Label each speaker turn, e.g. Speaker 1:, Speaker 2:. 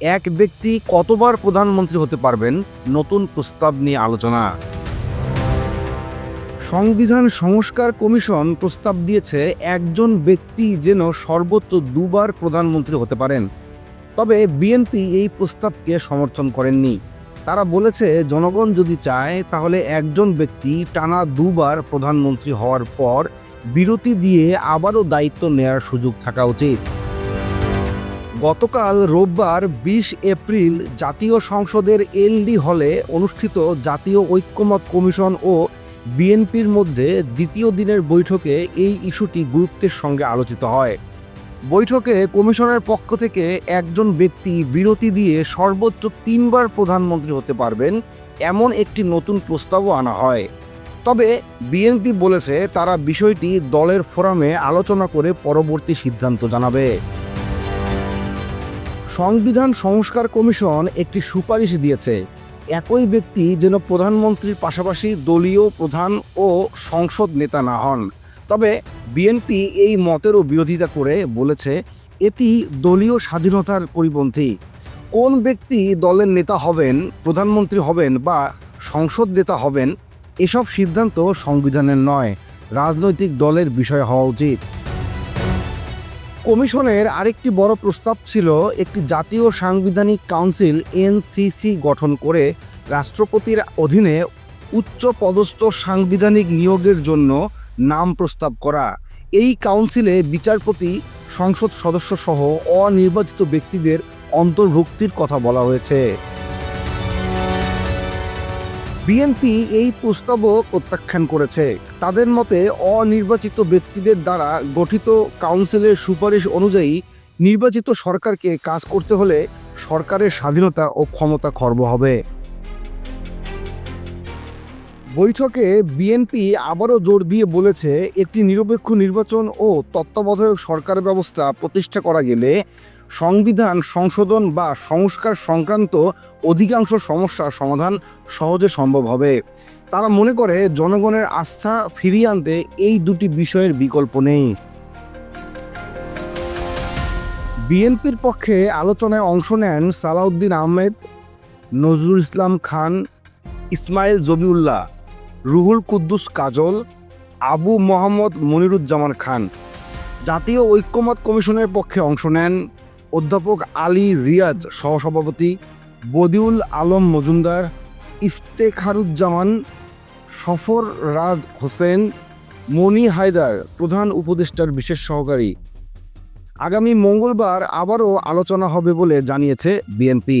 Speaker 1: এক ব্যক্তি কতবার প্রধানমন্ত্রী হতে পারবেন? নতুন প্রস্তাব নিয়ে আলোচনা। সংবিধান সংস্কার কমিশন প্রস্তাব দিয়েছে, একজন ব্যক্তি যেন সর্বোচ্চ দুবার প্রধানমন্ত্রী হতে পারেন। তবে বিএনপি এই প্রস্তাবকে সমর্থন করেননি। তারা বলেছে, জনগণ যদি চায়, তাহলে একজন ব্যক্তি টানা দুবার প্রধানমন্ত্রী হওয়ার পর বিরতি দিয়ে আবারও দায়িত্ব নেয়ার সুযোগ থাকা উচিত। গতকাল রোববার বিশ এপ্রিল জাতীয় সংসদের এলডি হলে অনুষ্ঠিত জাতীয় ঐক্যমত কমিশন ও বিএনপির মধ্যে দ্বিতীয় দিনের বৈঠকে এই ইস্যুটি গুরুত্বের সঙ্গে আলোচিত হয়। বৈঠকে কমিশনের পক্ষ থেকে একজন ব্যক্তি বিরতি দিয়ে সর্বোচ্চ তিনবার প্রধানমন্ত্রী হতে পারবেন এমন একটি নতুন প্রস্তাবও আনা হয়। তবে বিএনপি বলেছে তারা বিষয়টি দলের ফোরামে আলোচনা করে পরবর্তী সিদ্ধান্ত জানাবে। সংবিধান সংস্কার কমিশন একটি সুপারিশ দিয়েছে। একই ব্যক্তি যেন প্রধানমন্ত্রীর পাশাপাশি দলীয় প্রধান ও সংসদ নেতা না হন। তবে বিএনপি এই মতেরও বিরোধিতা করে বলেছে, এটি দলীয় স্বাধীনতার পরিপন্থী। কোন ব্যক্তি দলের নেতা হবেন, প্রধানমন্ত্রী হবেন বা সংসদ নেতা হবেন, এসব সিদ্ধান্ত সংবিধানের নয়। রাজনৈতিক দলের বিষয় হওয়া উচিত। কমিশনের আরেকটি বড় প্রস্তাব ছিল, একটি জাতীয় সাংবিধানিক কাউন্সিল এনসিসি গঠন করে রাষ্ট্রপতির অধীনে উচ্চ পদস্থ সাংবিধানিক নিয়োগের জন্য নাম প্রস্তাব করা। এই কাউন্সিলে বিচারপতি, সংসদ সদস্য সহ অনির্বাচিত ব্যক্তিদের অন্তর্ভুক্তির কথা বলা হয়েছে। বিএনপি এই প্রস্তাবও প্রত্যাখ্যান করেছে। তাদের মতে, অনির্বাচিত ব্যক্তিদের দ্বারা গঠিত কাউন্সিলের সুপারিশ অনুযায়ী নির্বাচিত সরকারকে কাজ করতে হলে সরকারের স্বাধীনতা ও ক্ষমতা খর্ব হবে। বৈঠকে বিএনপি আবারও জোর দিয়ে বলেছে, একটি নিরপেক্ষ নির্বাচন ও তত্ত্বাবধায়ক সরকার ব্যবস্থা প্রতিষ্ঠা করা গেলে সংবিধান সংশোধন বা সংস্কার সংক্রান্ত অধিকাংশ সমস্যার সমাধান সহজে সম্ভব হবে। তারা মনে করে, জনগণের আস্থা ফিরিয়ে আনতে এই দুটি বিষয়ের বিকল্প নেই। বিএনপির পক্ষে আলোচনায় অংশ নেন সালাউদ্দিন আহমেদ, নজরুল ইসলাম খান, ইসমাইল জবিউল্লাহ রুহুল কুদ্দুস কাজল আবু মোহাম্মদ মনিরুজ্জামান খান। জাতীয় ঐক্যমত কমিশনের পক্ষে অংশ নেন অধ্যাপক আলী রিয়াজ সহসভাপতি বদিউল আলম মজুমদার, ইফতেখারুজ্জামান, সফর রাজ হোসেন, মনি হায়দার প্রধান উপদেষ্টার বিশেষ সহকারী। আগামী মঙ্গলবার আবারও আলোচনা হবে বলে জানিয়েছে বিএনপি।